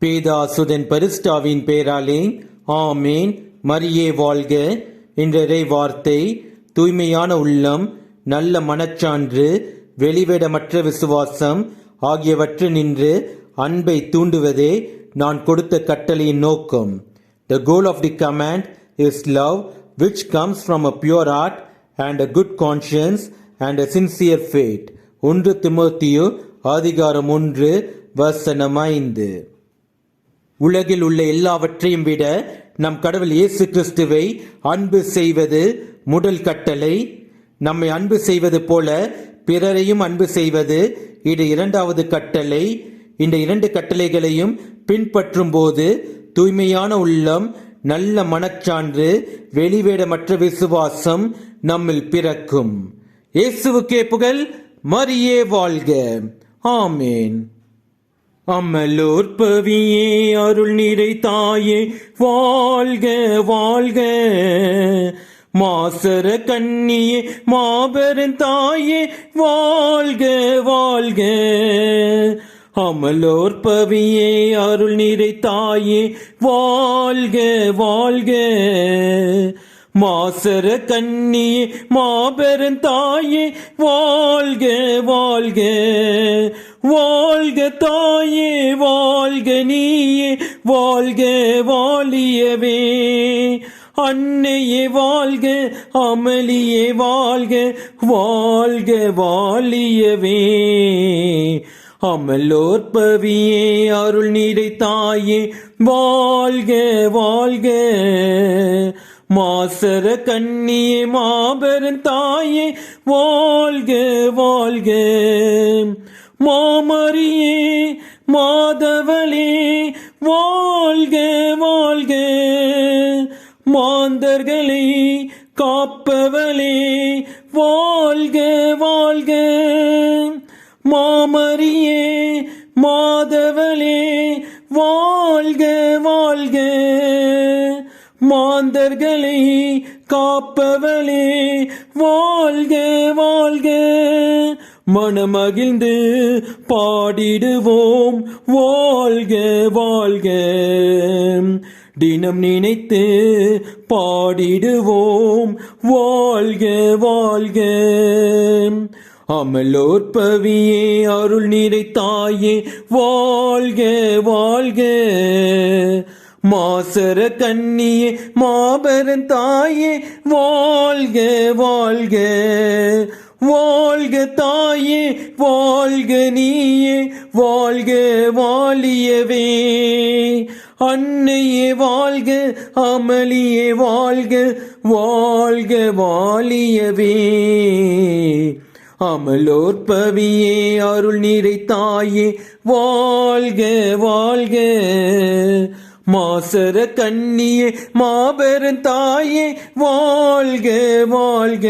பேதாசுதன் பரிஸ்டாவின் பேராலே ஆமேன். மரியே வாழ்க. என்ற வார்த்தை தூய்மையான உள்ளம் நல்ல மனச்சான்று வெளிவிடமற்ற விசுவாசம் ஆகியவற்று நின்று அன்பை தூண்டுவதே நான் கொடுத்த கட்டளையின் நோக்கம். The goal of the command is love which comes from a pure heart and a good conscience and a sincere faith ஒன்று திமுத்தியு அதிகாரம் ஒன்று வசனம் ஐந்து. உலகில் உள்ள எல்லாவற்றையும் விட நம் கடவுள் இயேசு கிறிஸ்துவை அன்பு செய்வது முதல் கட்டளை. நம்மை அன்பு செய்வது போல பிறரையும் அன்பு செய்வது இது இரண்டாவது கட்டளை. இந்த இரண்டு கட்டளைகளையும் பின்பற்றும் போது தூய்மையான உள்ளம் நல்ல மனச்சான்று வெளிவேடமற்ற விசுவாசம் நம்மில் பிறக்கும். இயேசுவுக்கே புகழ் மரியே வாழ்க. ஆமேன். அமலோற்பவியே அருள் நிறை தாயே வாழ்க வாழ்க. மாசர கண்ணியே மாபெரும் தாயே வாழ்க வாழ்க. அமலோற்பவியே அருள் நிறை தாயே வாழ்க வாழ்க. மாசர கண்ணியே மாபெரும் தாயே வாழ்க வாழ்க. வாழ்க தாயே வாழ்க நீயே வாழ்க வாழியவே அன்னையே வாழ்க அமளியே வாழ்க வாழ்க வாழியவே அமலோற்பவியே அருள் நீரை தாயே வாழ்க வாழ்க மாசர கண்ணியே மாபெரும் தாயே வாழ்க வாழ்க மாமரியே மாதவளே வாழ்க வாழ்க. மாந்தர்களை காப்பவளே வாழ்க வாழ்க. மாமரியே மாதவளே வாழ்க வாழ்க. மாந்தர்களை காப்பவளே வாழ்க வாழ்க. மனமகிழ்ந்து பாடிடுவோம். வாழ்க வாழ்க. தினம் நினைத்து பாடிடுவோம். வாழ்க வாழ்க. அமலோற்பவியே அருள் நிறை தாயே. வாழ்க வாழ்க. மாசர கண்ணியே மாபெரும் தாயே. வாழ்க வாழ்க. வாழ்க தாயே வாழ்க நீயே வாழ்க வாழியவே அன்னையே வாழ்க அமளியே வாழ்க வாழ்க வாழியவே அமலோற்பவியே அருள் நிறை தாயே வாழ்க வாழ்க. மாசர கண்ணியே மாபெரும் தாயே வாழ்க வாழ்க.